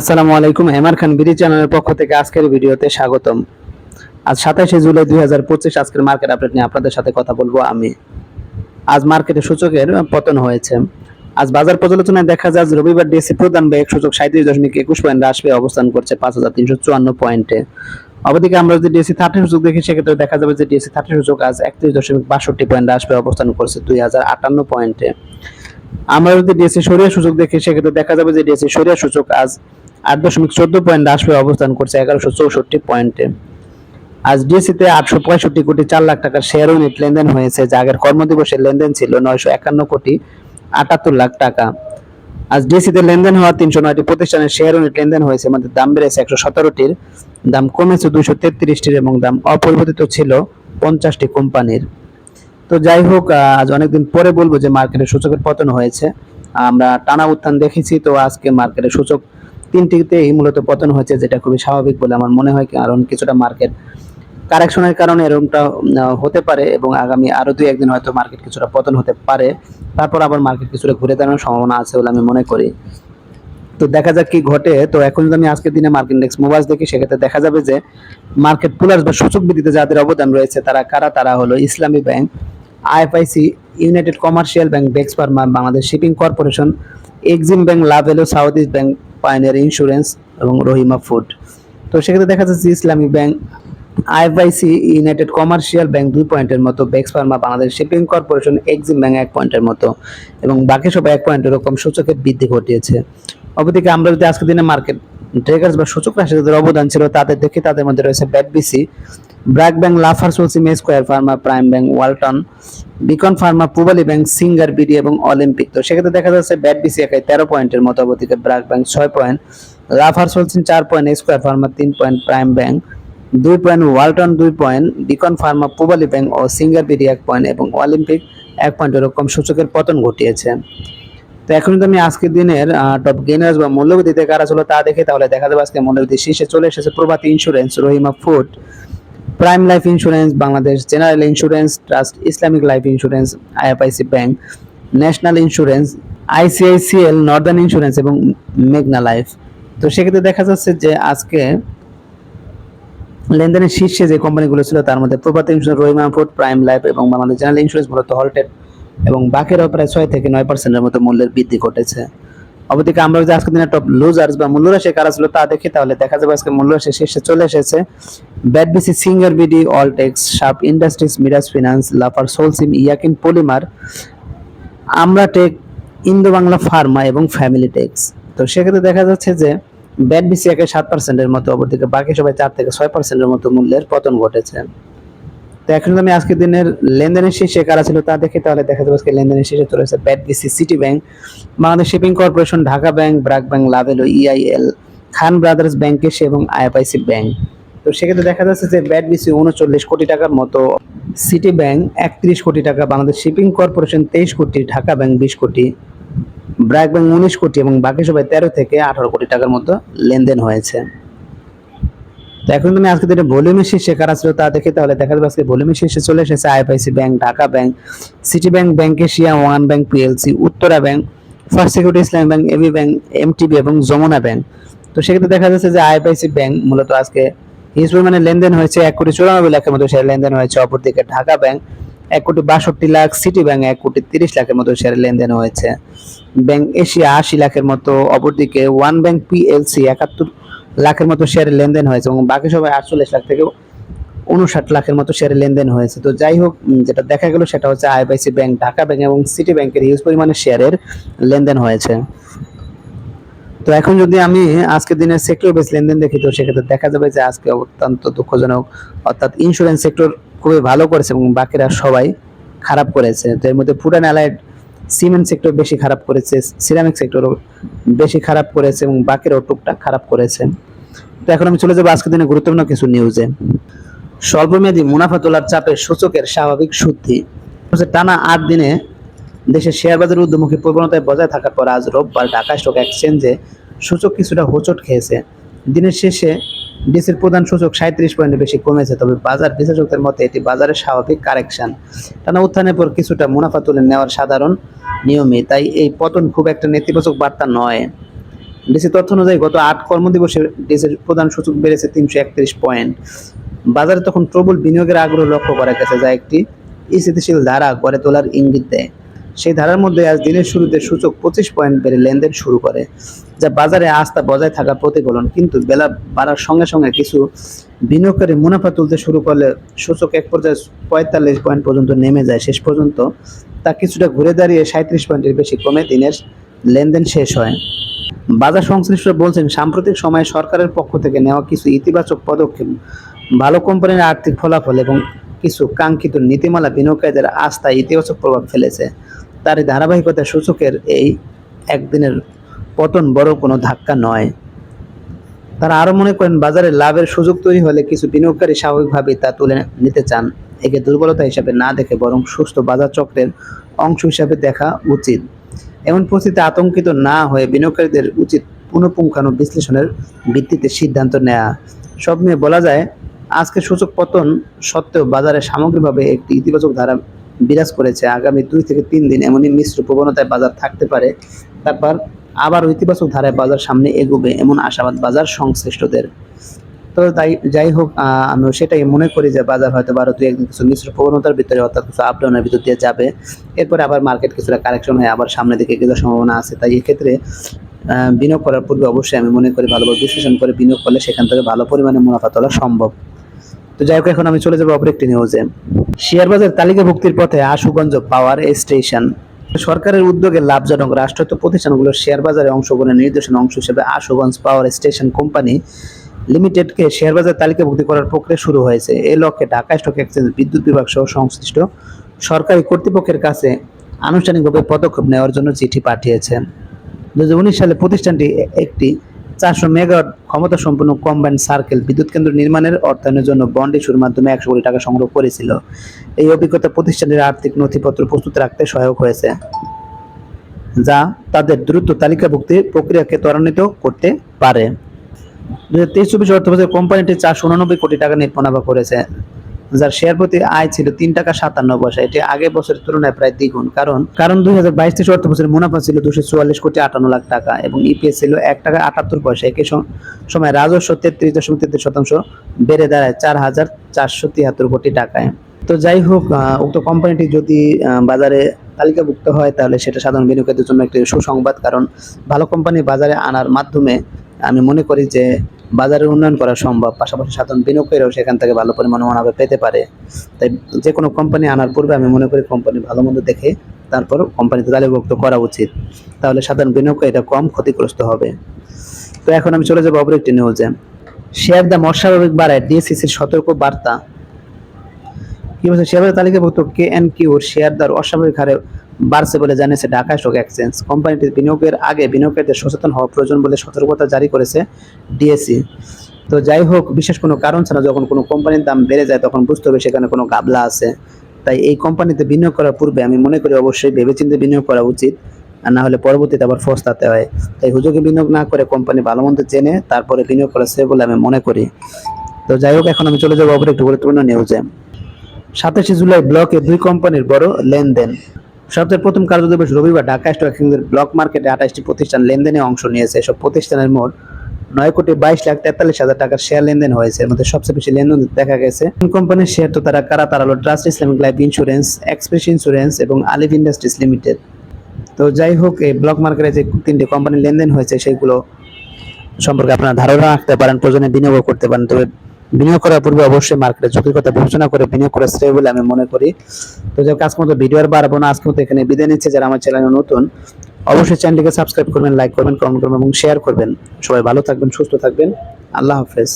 আসসালামু আলাইকুম এমআর খান বিডি চ্যানেলের পক্ষ থেকে আজকের ভিডিওতে স্বাগতম। আজ সাতাশে জুলাই দুই হাজার পঁচিশ আজকের মার্কেট আপডেট নিয়ে আপনাদের সাথে কথা বলব আমি। আজ মার্কেটে সূচকের পতন হয়েছে। আজ বাজার পর্যালোচনায় দেখা যায় রবিবার ডিএসসি প্রধান ব্যয় সূচক সাঁত্রিশ দশমিক একুশ পয়েন্ট হ্রাস পেয়ে অবস্থান করছে পাঁচ হাজার তিনশো চুয়ান্ন পয়েন্টে। অবদিকে আমরা যদি ডিএসসি থার্টি সূচক দেখি, সেক্ষেত্রে দেখা যাবে যে ডিএসসি থার্টি সূচক আজ একত্রিশ দশমিক বাষট্টি পয়েন্ট হ্রাস পেয়ে অবস্থান করছে দুই হাজার আটান্ন পয়েন্টে। আমরা যদি ডিএসসি সরিয়া সূচক দেখি, সেক্ষেত্রে দেখা যাবে যে ডিএসসি সরিয়া সূচক আজ আট দশমিক চোদ্দ পয়েন্ট হ্রাস পেয়ে অবস্থান করছে এগারোশো চৌষট্টি পয়েন্টে। আজ ডিএসিতে আটশো পঁয়ষট্টি কোটি চার লাখ টাকার শেয়ার ইউনিট লেনদেন হয়েছে, যা আগের কর্মদিবসের লেনদেন ছিল নয়শো একান্ন কোটি আটাত্তর লাখ টাকা। আজ ডিএসসিতে লেনদেন হওয়া তিনশো নয়টি প্রতিষ্ঠানের শেয়ার ইউনিট লেনদেন হয়েছে মধ্যে দাম বেড়েছে একশো সতেরোটির। দাম কমেছে দুইশো তেত্রিশটির এবং দাম অপরিবর্তিত ছিল পঞ্চাশটি কোম্পানির। তো যাই হোক আজ অনেকদিন পরে বলব যে মার্কেটের সূচকের পতন হয়েছে। আমরা টানা উত্থান দেখেছি, তো আজকে মার্কেটের সূচক তিনটিতেই মূলত পতন হয়েছে, যেটা খুবই স্বাভাবিক বলে আমার মনে হয়। কারণ কিছুটা মার্কেট কারেকশনের কারণে এরকমটা হতে পারে এবং আগামী আরও দুই, একদিন হয়তো মার্কেট কিছুটা পতন হতে পারে। তারপর আবার মার্কেট কিছুটা ঘুরে দাঁড়ানোর সম্ভাবনা আছে বলে আমি মনে করি। তো দেখা যাক কি ঘটে। তো এখন যদি আমি আজকের দিনে মার্কেট ইন্ডেক্স মোবাইল দেখি, সেক্ষেত্রে দেখা যাবে যে মার্কেট পুলার্স বা সূচক বৃদ্ধিতে যাদের অবদান রয়েছে, তারা কারা? তারা হলো Islami Bank, IFIC United Commercial Bank Bex Pharma Bangladesh Shipping Corporation Exim Bank Lovello South East Bank Pioneer Insurance এবং রহিমা ফুড। তো সেক্ষেত্রে দেখা যাচ্ছে Islami Bank IFIC United Commercial Bank দুই পয়েন্টের মতো Bex Pharma, Bangladesh Shipping Corporation, Exim Bank এক পয়েন্টের মতো এবং বাকি সবাই এক পয়েন্ট এরকম সূচকের বৃদ্ধি ঘটিয়েছে। অপরদিকে আমরা যদি আজকের দিনে মার্কেট ট্রেগার্স বা সূচক রাশি যাদের অবদান ছিল, তাদের দেখি তাদের মধ্যে রয়েছে ব্যাটবিসি ব্র্যাক ব্যাংক লাফার সোলসি মে Square Pharma Prime Bank Walton Beacon Pharma Pubali Bank Singer BD এবং অলিম্পিক তো সেক্ষেত্রে দেখা যাচ্ছে ব্যাট বিসি একাই তেরো পয়েন্টের মতো অবদিকে ব্র্যাক ব্যাংক ছয় পয়েন্ট লাফার সোলসিন চার পয়েন্ট স্কোয়ার ফার্মা তিন পয়েন্ট প্রাইম ব্যাংক দুই পয়েন্ট ওয়ালটন দুই point Beacon Pharma Pubali Bank ও সিঙ্গার বিডি এক পয়েন্ট এবং অলিম্পিক এক পয়েন্ট এরকম সূচকের পতন ঘটিয়েছে। তো এখন যদি আমি আজকের দিনের টপ গেনার্স বা মূল্যবৃদ্ধিতে কারা ছিল তা দেখে তাহলে দেখা যাবে আজকে মূল্যবৃদ্ধি শীর্ষে চলে এসেছে Prabhati Insurance Rahima Food Prime Life Insurance Bangladesh General Insurance Trust Islamic Life Insurance IFIC Bank National Insurance ICICL Northern Insurance এবং মেঘনা লাইফ তো সেক্ষেত্রে দেখা যাচ্ছে যে আজকে লেনদেনের শীর্ষে যে কোম্পানিগুলো ছিল তার মধ্যে Provati insurance Rahima food prime life এবং বাংলাদেশ জেনারেল ইন্স্যুরেন্স মূলত হল্টেড এবং বাকিরাও প্রায় ছয় থেকে নয় পার্সেন্টের মতো মূল্যের বৃদ্ধি ঘটেছে। অবদিকে আমরা যদি আজকের দিনে টপ লুজার্স বা মূল্যরাশি কারা ছিল তা দেখি, তাহলে দেখা যাবে আজকে মূল্যরাশি শীর্ষে চলে এসেছে। BATBC Singer BD Alltex Sharp Industries Miraj Finance Lafarge Holcim Yakin Polymer Aamra Tech Indo Bangla Pharma এবং ফ্যামিলি টেক্স তো সেক্ষেত্রে দেখা যাচ্ছে যে ব্যাট একে সাত পার্সেন্টের মতো, অপরদিকে বাকি সবাই চার থেকে ছয় পার্সেন্টের মতো মূল্যের পতন ঘটেছে। তো এখন আমি আজকের দিনের লেনদেনের শীর্ষে কারা ছিল তা দেখি তাহলে দেখা যাবে আজকে লেনদেনের শীর্ষে চলে এসেছে BAT BC City Bank Bangladesh Shipping Corporation Dhaka Bank BRAC Bank Lovello EIL Khan Brothers Bank Asia এবং আইএফআইসি ব্যাংক তো সেক্ষেত্রে দেখা যাচ্ছে যে ব্যাট বিসি উনচল্লিশ কোটি টাকার মতো সিটি ব্যাংক একত্রিশ কোটি টাকা, বাংলাদেশ শিপিং কর্পোরেশন তেইশ কোটি ঢাকা ব্যাংক বিশ কোটি ব্র্যাক ব্যাংক উনিশ কোটি এবং বাকি সবাই তেরো থেকে আঠারো কোটি টাকার মতো লেনদেন হয়েছে। তো এখন তুমি আজকে যেটা ভলিউমের শীর্ষে কারা ছিল তা দেখে তাহলে দেখা যাবে আজকে ভলিউমের শীর্ষে চলে এসেছে IFIC Bank Dhaka Bank City Bank Bank Asia One Bank PLC Uttara Bank First Security Islam Bank AB Bank MTB এবং যমুনা ব্যাংক তো সেক্ষেত্রে দেখা যাচ্ছে যে আইএফআইসি ব্যাংক মূলত আজকে হিউজ পরিমাণে লেনদেন হয়েছে এক কোটি চুরানব্বই লাখের মতো শেয়ার লেনদেন হয়েছে। অপরদিকে ঢাকা ব্যাংক এক কোটি বাষট্টি লাখ সিটি ব্যাংক এক কোটি তিরিশ লাখের মতো শেয়ার লেনদেন হয়েছে। ব্যাংক এশিয়া আশি লাখের মতো, অপরদিকে ওয়ান ব্যাংক পিএলসি একাত্তর লাখের মতো শেয়ারের লেনদেন হয়েছে এবং বাকি সবাই আটচল্লিশ লাখ থেকে উনষাট লাখের মতো শেয়ারের লেনদেন হয়েছে। তো যাই হোক যেটা দেখা গেল সেটা হচ্ছে আইবিআইসি ব্যাংক ঢাকা ব্যাংক এবং সিটি ব্যাংকের হিউজ পরিমাণে শেয়ারের লেনদেন হয়েছে। তো এখন যদি আমি আজকের দিনের সেক্টর বেস লেনদেন দেখি, তো সেক্ষেত্রে দেখা যাবে যে আজকে অত্যন্ত দুঃখজনক, অর্থাৎ ইন্স্যুরেন্স সেক্টর খুবই ভালো করেছে এবং বাকিরা সবাই খারাপ করেছে। তো এর মধ্যে food and allied cement sector বেশি খারাপ করেছে সিরামিক সেক্টরও বেশি খারাপ করেছে এবং বাকিরাও টুকটাক খারাপ করেছে। তো এখন আমি চলে যাব আজকের দিনে গুরুত্বপূর্ণ কিছু নিউজে স্বল্পমেয়াদী মুনাফা তোলার চাপে সূচকের স্বাভাবিক শুদ্ধি। টানা আট দিনে দেশের শেয়ার বাজারের ঊর্ধ্বমুখী প্রবণতায় বজায় থাকার পর আজ রোববার ঢাকা স্টক এক্সচেঞ্জে সূচক কিছুটা হোঁচট খেয়েছে। দিনের শেষে ডিসির প্রধান সূচক সাঁত্রিশ পয়েন্টের বেশি কমেছে, তবে বাজার বিশ্লেষকদের মতে এটি বাজারের স্বাভাবিক কারেকশন। টানা উত্থানের পর কিছুটা মুনাফা তুলে নেওয়ার সাধারণ নিয়মে তাই এই পতন খুব একটা নেতিবাচক বার্তা নয়। ডিসি তথ্য অনুযায়ী গত আট কর্মদিবসে ডিসির প্রধান সূচক বেড়েছে তিনশো একত্রিশ পয়েন্ট। বাজারে তখন প্রবল বিনিয়োগের আগ্রহ লক্ষ্য করা গেছে, যা একটি স্থিতিশীল ধারা গড়ে তোলার ইঙ্গিত দেয়। সেই ধারার মধ্যে আজ দিনের শুরুতে সূচক পঁচিশ পয়েন্ট বেড়ে লেনদেন শুরু করে, যা বাজারে আস্থা বজায় থাকার প্রতিফলন। কিন্তু বেলা বাড়ার সঙ্গে সঙ্গে কিছু বিনিয়োগকারী মুনাফা তুলতে শুরু করলে সূচক এক পর্যায়ে পঁয়তাল্লিশ পয়েন্ট পর্যন্ত নেমে যায়। শেষ পর্যন্ত তা কিছুটা ঘুরে দাঁড়িয়ে সাঁত্রিশ পয়েন্টের বেশি কমে দিনের লেনদেন শেষ হয়। বাজার সংশ্লিষ্টরা বলছেন, সাম্প্রতিক সময়ে সরকারের পক্ষ থেকে নেওয়া কিছু ইতিবাচক পদক্ষেপ, ভালো কোম্পানির আর্থিক ফলাফল এবং কিছু কাঙ্ক্ষিত নীতিমালা বিনিয়োগকারীদের আস্থায় ইতিবাচক প্রভাব ফেলেছে। তার ধারাবাহিকতা সূচকের এই একদিনের পতন বড় কোনো ধাক্কা নয়। তারা আরও মনে করেন, বাজারে লাভের সুযোগ তৈরি হলে কিছু বিনিয়োগকারী স্বাভাবিকভাবেই তা তুলে নিতে চান। একে দুর্বলতা হিসাবে না দেখে বরং সুস্থ বাজার চক্রের অংশ হিসাবে দেখা উচিত। এমন পরিস্থিতিতে আতঙ্কিত না হয়ে বিনিয়োগকারীদের উচিত পুনঃপুঙ্খানু বিশ্লেষণের ভিত্তিতে সিদ্ধান্ত নেওয়া সব নিয়ে বলা যায় আজকে সূচক পতন সত্ত্বেও বাজারে সামগ্রিকভাবে একটি ইতিবাচক ধারা বিরাজ করেছে। আগামী দুই থেকে তিন দিন এমনই মিশ্র প্রবণতায় বাজার থাকতে পারে। তারপর আবার ইতিবাচক ধারায় বাজার সামনে এগোবে এমন আশাবাদ বাজার সংশ্লিষ্টদের। তো তাই যাই হোক আমি সেটাই মনে করি যে বাজার হয়তো বারো দুই একদিন কিছু মিশ্র প্রবণতার ভিতরে অর্থাৎ কিছু আপডাউনের ভিতর দিয়ে যাবে। এরপরে আবার মার্কেট কিছুটা কারেকশন হয়ে আবার সামনের দিকে এগিয়ে সম্ভাবনা আছে। তাই এক্ষেত্রে বিনিয়োগ করার পূর্বে অবশ্যই আমি মনে করি ভালোভাবে বিশ্লেষণ করে বিনিয়োগ করলে সেখান থেকে ভালো পরিমাণে মুনাফা তোলা সম্ভব। তো যাই হোক, এখন আমি চলে যাব অপর একটি নিউজে শেয়ার বাজার তালিকাভুক্তির পথে আশুগঞ্জ পাওয়ার স্টেশন সরকারের উদ্যোগে লাভজনক রাষ্ট্রায়ত্ত প্রতিষ্ঠানগুলোর শেয়ার বাজারে অংশগ্রহণের নির্দেশনা অংশ হিসেবে আশুগঞ্জ পাওয়ার স্টেশন কোম্পানি লিমিটেডকে শেয়ার বাজার তালিকাভুক্তি করার প্রক্রিয়া শুরু হয়েছে। এ লক্ষ্যে ঢাকা স্টক এক্সচেঞ্জ বিদ্যুৎ বিভাগ সহ সংশ্লিষ্ট সরকারি কর্তৃপক্ষের কাছে আনুষ্ঠানিকভাবে পদক্ষেপ নেওয়ার জন্য চিঠি পাঠিয়েছে। দু সালে প্রতিষ্ঠানটি একটি চারশো মেগাওয়াট ক্ষমতা সম্পন্ন কম্বাইন সার্কেল বিদ্যুৎ কেন্দ্র নির্মাণের অর্থায়নের জন্য বন্ড ইস্যুর মাধ্যমে একশো কোটি টাকা সংগ্রহ করেছিল। এই অভিজ্ঞতা প্রতিষ্ঠানের আর্থিক নথিপত্র প্রস্তুত রাখতে সহায়ক হয়েছে, যা তাদের দ্রুত তালিকাভুক্তি প্রক্রিয়াকে ত্বরান্বিত করতে পারে। দু হাজার তেইশ চব্বিশ অর্থ বছরে কোম্পানিটি চারশো উনানব্বই কোটি টাকা মুনাফা করেছে। যার শেয়ার প্রতি আয় ছিল তিন টাকা সাতান্ন পয়সা। এটি আগের বছরের তুলনায় প্রায় দ্বিগুণ। কারণ কারণ দুই হাজার বাইশ থেকে অর্থ বছরের মুনাফা ছিল দুশো চুয়াল্লিশ কোটি আটান্ন লাখ টাকা এবং ইপিএস ছিল এক টাকা আটাত্তর পয়সা। একই সময় রাজস্ব তেত্রিশ দশমিক তেত্রিশ শতাংশ বেড়ে দাঁড়ায় চার হাজার চারশো তিয়াত্তর কোটি টাকায়। তো যাই হোক উক্ত কোম্পানিটি যদি বাজারে তালিকাভুক্ত হয়, তাহলে সেটা সাধারণ বিনিয়োগকারীদের জন্য একটি সুসংবাদ। কারণ, ভালো কোম্পানি বাজারে আনার মাধ্যমে আমি মনে করি যে বাজারের উন্নয়ন করা সম্ভব, পাশাপাশি সাধারণ বিনিয়োগকারীরাও সেখান থেকে ভালো পরিমাণ মুনাফা পেতে পারে। তাই যে কোনো কোম্পানি আনার পূর্বে আমি মনে করি কোম্পানি ভালো মন্দ দেখে তারপর কোম্পানিতে তালিকাভুক্ত করা উচিত। তাহলে সাধারণ বিনিয়োগকারীরা কম ক্ষতিগ্রস্ত হবে। তো এখন আমি চলে যাব অপর একটি নিউজে শেয়ার দাম অস্বাভাবিক বাড়ায়। ডিএসসিসির সতর্ক বার্তা। কি বলছে? শেয়ার বাজার তালিকাভুক্ত কে এন কিউর শেয়ার দর অস্বাভাবিক হারে বাড়ছে বলে জানিয়েছে ঢাকা স্টক এক্সচেঞ্জ। কোম্পানিটির বিনিয়োগের আগে বিনিয়োগকারীদের সচেতন হওয়া প্রয়োজন বলে সতর্কতা জারি করেছে ডিএসসি তো যাই হোক, বিশেষ কোনো কারণ ছাড়া যখন কোনো কোম্পানির দাম বেড়ে যায়, তখন বুঝতে হবে সেখানে কোনো গাবলা আছে। তাই এই কোম্পানিতে বিনিয়োগ করার পূর্বে আমি মনে করি অবশ্যই ভেবেচিন্তে বিনিয়োগ করা উচিত, আর না হলে পরবর্তীতে আবার ফসতাতে হয়। তাই হুজুগে বিনিয়োগ না করে কোম্পানি ভালো মন্দ জেনে তারপরে বিনিয়োগ করা সে বলে আমি মনে করি। তো যাই হোক, এখন আমি চলে যাব অপর একটু গুরুত্বপূর্ণ নিউজে সাতাশে জুলাই ব্লকে দুই কোম্পানির বড় লেনদেন। সপ্তাহের প্রথম কার্যদিবস রবিবার ঢাকা স্টক এক্সচেঞ্জের ব্লক মার্কেটে আঠাশটি প্রতিষ্ঠান লেনদেনে অংশ নিয়েছে। এসব প্রতিষ্ঠানের মোট নয় কোটি বাইশ লাখ তেতাল্লিশ হাজার টাকার শেয়ার লেনদেন হয়েছে। এর মধ্যে সবচেয়ে বেশি লেনদেন দেখা গেছে কোম্পানির শেয়ার তো তারা কারা? তারা হলো Trust Islamic Life Insurance Express Insurance এবং আলিভ ইন্ডাস্ট্রিজ লিমিটেড তো যাই হোক, এই ব্লক মার্কেটে যে তিনটি কোম্পানির লেনদেন হয়েছে, সেগুলো সম্পর্কে আপনারা ধারণা রাখতে পারেন, প্রয়োজনে বিনিয়োগ করতে পারেন। তবে বিনিয়োগ করার পূর্বে অবশ্যই মার্কেটে ঝুঁকির কথা বিবেচনা করে বিনিয়োগ করা শ্রেয় বলে আমি মনে করি। তো যাই হোক, আজকের মতো ভিডিও আর বাড়াবো না। আজকে মতো এখানে বিদায় নিচ্ছে। যারা আমার চ্যানেলে নতুন অবশ্যই চ্যানেলটিকে সাবস্ক্রাইব করবেন লাইক করবেন কমেন্ট করবেন এবং শেয়ার করবেন। সবাই ভালো থাকবেন সুস্থ থাকবেন। আল্লাহ হাফেজ।